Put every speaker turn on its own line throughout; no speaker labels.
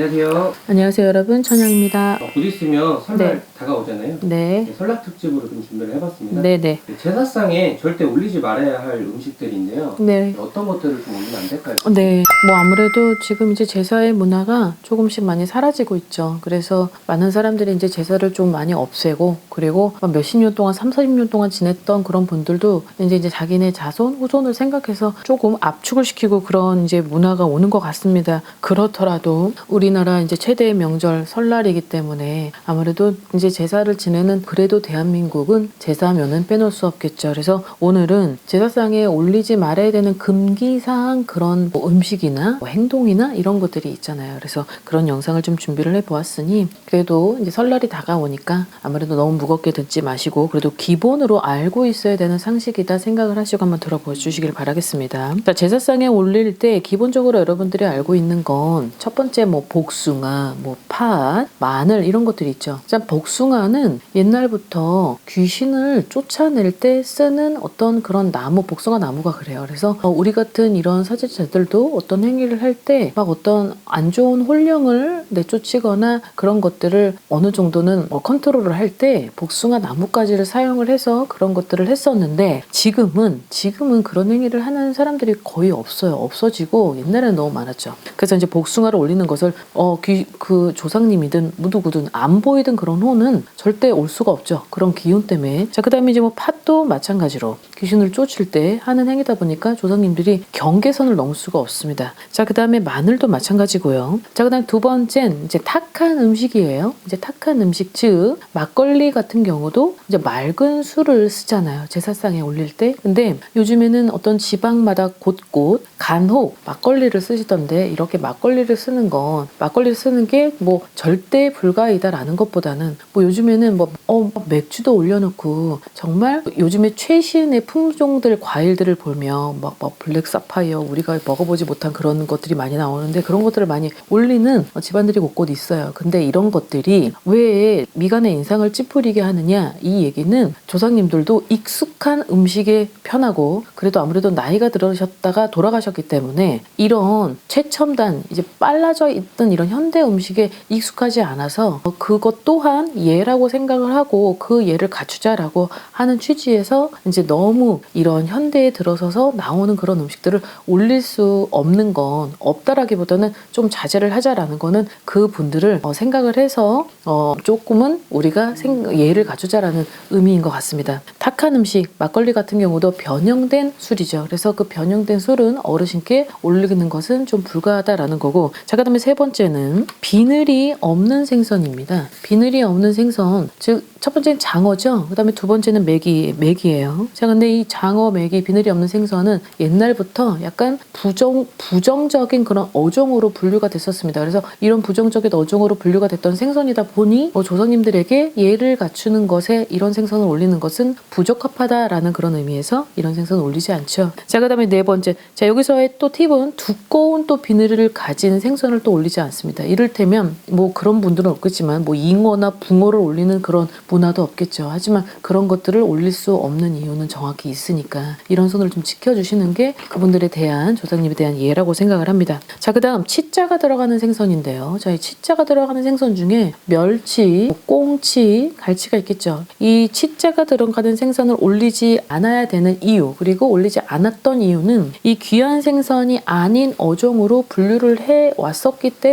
안녕하세요.
안녕하세요 여러분 천영입니다.
어, 곧 있으면 설날
네.
다가오잖아요.
네.
네, 설날 특집으로 좀 준비를 해봤습니다.
네네.
네, 제사상에 절대 올리지 말아야 할 음식들인데요.
네.
어떤 것들을 좀 올리면 안 될까요?
네. 뭐 아무래도 지금 이제 제사의 문화가 조금씩 많이 사라지고 있죠. 그래서 많은 사람들이 이제 제사를 좀 많이 없애고 그리고 막 몇십 년 동안, 3, 40년 동안 지냈던 그런 분들도 이제 이제 자기네 자손, 후손을 생각해서 조금 압축을 시키고 그런 이제 문화가 오는 것 같습니다. 그렇더라도 우리 나라 이제 최대의 명절 설날이기 때문에 아무래도 이제 제사를 지내는 그래도 대한민국은 제사면은 빼놓을 수 없겠죠. 그래서 오늘은 제사상에 올리지 말아야 되는 금기사항 그런 뭐 음식이나 뭐 행동이나 이런 것들이 있잖아요. 그래서 그런 영상을 좀 준비를 해보았으니 그래도 이제 설날이 다가오니까 아무래도 너무 무겁게 듣지 마시고 그래도 기본으로 알고 있어야 되는 상식이다 생각을 하시고 한번 들어보 주시길 바라겠습니다. 자, 제사상에 올릴 때 기본적으로 여러분들이 알고 있는 건 첫 번째 뭐 복숭아, 뭐 팥, 마늘 이런 것들이 있죠. 자, 복숭아는 옛날부터 귀신을 쫓아낼 때 쓰는 어떤 그런 나무, 복숭아 나무가 그래요. 그래서 어, 우리 같은 이런 사제자들도 어떤 행위를 할 때 막 어떤 안 좋은 혼령을 내쫓이거나 그런 것들을 어느 정도는 뭐 컨트롤을 할 때 복숭아 나무까지를 사용을 해서 그런 것들을 했었는데 지금은 지금은 그런 행위를 하는 사람들이 거의 없어요. 없어지고 옛날에는 너무 많았죠. 그래서 이제 복숭아를 올리는 것을 어, 귀, 그 조상님이든 무두구든 안 보이든 그런 호는 절대 올 수가 없죠. 그런 기운 때문에. 자, 그 다음에 이제 뭐 팥도 마찬가지로 귀신을 쫓을 때 하는 행위다 보니까 조상님들이 경계선을 넘을 수가 없습니다. 자, 그 다음에 마늘도 마찬가지고요. 자, 그 다음 두 번째는 이제 탁한 음식이에요. 이제 탁한 음식, 즉, 막걸리 같은 경우도 이제 맑은 술을 쓰잖아요. 제사상에 올릴 때. 근데 요즘에는 어떤 지방마다 곳곳 간혹 막걸리를 쓰시던데 이렇게 막걸리를 쓰는 건 막걸리를 쓰는 게 뭐 절대 불가이다라는 것보다는 뭐 요즘에는 뭐 어, 맥주도 올려놓고 정말 요즘에 최신의 품종들 과일들을 보면 막, 막 블랙 사파이어 우리가 먹어보지 못한 그런 것들이 많이 나오는데 그런 것들을 많이 올리는 집안들이 곳곳 있어요. 근데 이런 것들이 왜 미간의 인상을 찌푸리게 하느냐 이 얘기는 조상님들도 익숙한 음식에 편하고 그래도 아무래도 나이가 들으셨다가 돌아가셨기 때문에 이런 최첨단 이제 빨라져 있던 이런 현대 음식에 익숙하지 않아서 그것 또한 예라고 생각을 하고 그 예를 갖추자라고 하는 취지에서 이제 너무 이런 현대에 들어서서 나오는 그런 음식들을 올릴 수 없는 건 없다라기보다는 좀 자제를 하자라는 거는 그 분들을 어, 생각을 해서 어, 조금은 우리가 생, 예를 갖추자라는 의미인 것 같습니다. 탁한 음식 막걸리 같은 경우도 변형된 술이죠. 그래서 그 변형된 술은 어르신께 올리는 것은 좀 불가하다라는 거고 자 그다음에 세 번 째는 비늘이 없는 생선입니다. 비늘이 없는 생선 즉 첫 번째는 장어죠. 그다음에 두 번째는 메기 메기예요. 자 근데 이 장어 메기 비늘이 없는 생선은 옛날부터 약간 부정 부정적인 그런 어종으로 분류가 됐었습니다. 그래서 이런 부정적인 어종으로 분류가 됐던 생선이다 보니 뭐 조상님들에게 예를 갖추는 것에 이런 생선을 올리는 것은 부적합하다라는 그런 의미에서 이런 생선을 올리지 않죠. 자 그다음에 네 번째 자 여기서의 또 팁은 두꺼운 또 비늘을 가진 생선을 또 올리지 않습니다. 이를테면 뭐 그런 분들은 없겠지만 뭐 잉어나 붕어를 올리는 그런 문화도 없겠죠. 하지만 그런 것들을 올릴 수 없는 이유는 정확히 있으니까 이런 선을 좀 지켜주시는 게 그분들에 대한 조상님에 대한 예라고 생각을 합니다. 자 그 다음 치자가 들어가는 생선인데요. 자 이 치자가 들어가는 생선 중에 멸치, 뭐 꽁치, 갈치가 있겠죠. 이 치자가 들어가는 생선을 올리지 않아야 되는 이유 그리고 올리지 않았던 이유는 이 귀한 생선이 아닌 어종으로 분류를 해 왔었기 때문에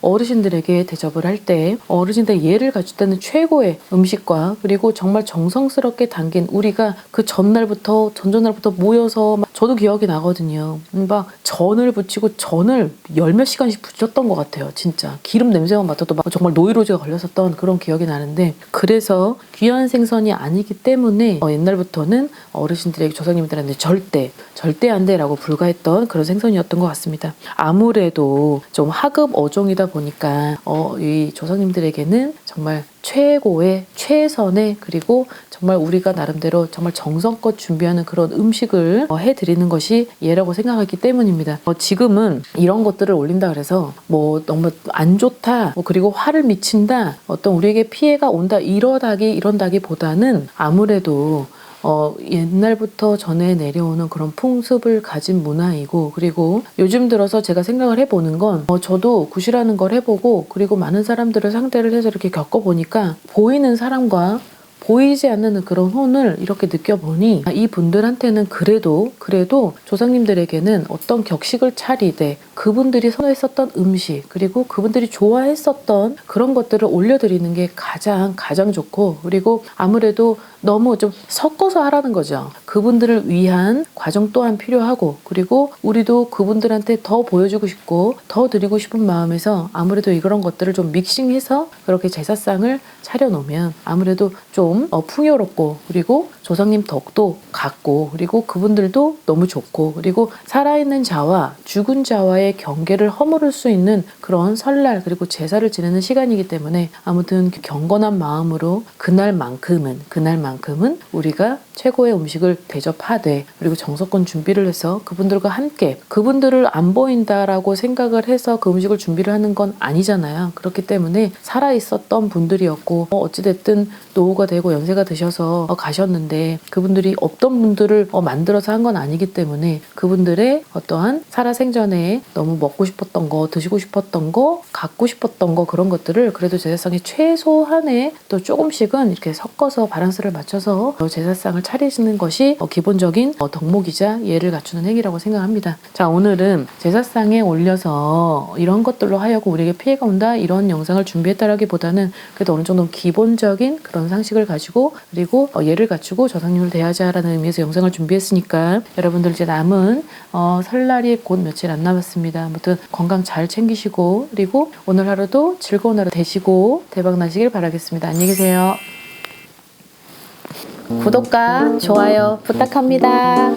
어르신들에게 대접을 할 때 어르신들 예를 갖출 때는 최고의 음식과 그리고 정말 정성스럽게 담긴 우리가 그 전날부터 전전날부터 모여서 막 저도 기억이 나거든요. 막 전을 붙이고 전을 열 몇 시간씩 붙였던 것 같아요. 진짜 기름 냄새만 맡아도 막 정말 노이로제가 걸렸었던 그런 기억이 나는데 그래서 귀한 생선이 아니기 때문에 어, 옛날부터는 어르신들에게 조상님들한테 절대 절대 안 돼라고 불가했던 그런 생선이었던 것 같습니다. 아무래도 좀 하급 어종이다 보니까 어, 이 조상님들에게는 정말 최고의 최선의 그리고 정말 우리가 나름대로 정말 정성껏 준비하는 그런 음식을 어, 해드리는 것이 예라고 생각하기 때문입니다. 어, 지금은 이런 것들을 올린다 그래서 뭐 너무 안 좋다 뭐 그리고 화를 미친다 어떤 우리에게 피해가 온다 이러다기 이런다기보다는 아무래도 어, 옛날부터 전해 내려오는 그런 풍습을 가진 문화이고 그리고 요즘 들어서 제가 생각을 해보는 건 어, 저도 굿이라는 걸 해보고 그리고 많은 사람들을 상대를 해서 이렇게 겪어보니까 보이는 사람과 보이지 않는 그런 혼을 이렇게 느껴보니 이 분들한테는 그래도 그래도 조상님들에게는 어떤 격식을 차리되 그분들이 선호했었던 음식 그리고 그분들이 좋아했었던 그런 것들을 올려드리는 게 가장 가장 좋고 그리고 아무래도 너무 좀 섞어서 하라는 거죠. 그분들을 위한 과정 또한 필요하고 그리고 우리도 그분들한테 더 보여주고 싶고 더 드리고 싶은 마음에서 아무래도 이런 것들을 좀 믹싱해서 그렇게 제사상을 차려놓으면 아무래도 좀 어, 풍요롭고 그리고 조상님 덕도 같고 그리고 그분들도 너무 좋고 그리고 살아있는 자와 죽은 자와의 경계를 허물을 수 있는 그런 설날 그리고 제사를 지내는 시간이기 때문에 아무튼 경건한 마음으로 그날만큼은 그날만큼은 우리가 최고의 음식을 대접하되 그리고 정석권 준비를 해서 그분들과 함께 그분들을 안 보인다라고 생각을 해서 그 음식을 준비를 하는 건 아니잖아요. 그렇기 때문에 살아 있었던 분들이었고 어, 어찌됐든 노후가 되고 연세가 드셔서 어, 가셨는데 그분들이 없던 분들을 어, 만들어서 한 건 아니기 때문에 그분들의 어떠한 살아생전에 너무 먹고 싶었던 거 드시고 싶었던 거 갖고 싶었던 거 그런 것들을 그래도 제사상에 최소한의 또 조금씩은 이렇게 섞어서 바란스를 맞춰서 어, 제사상을 차리시는 것이 어, 기본적인 어, 덕목이자 예를 갖추는 행위라고 생각합니다. 자 오늘은 제사상에 올려서 이런 것들로 하여금 우리에게 피해가 온다 이런 영상을 준비했다라기보다는 그래도 어느 정도 기본적인 그런 상식을 가지고 그리고 어, 예를 갖추고 조상님을 대하자라는 의미에서 영상을 준비했으니까 여러분들 이제 남은 어, 설날이 곧 며칠 안 남았습 니다. 아무튼 건강 잘 챙기시고 그리고 오늘 하루도 즐거운 하루 되시고 대박 나시길 바라겠습니다. 안녕히 계세요. 구독과 좋아요 부탁합니다.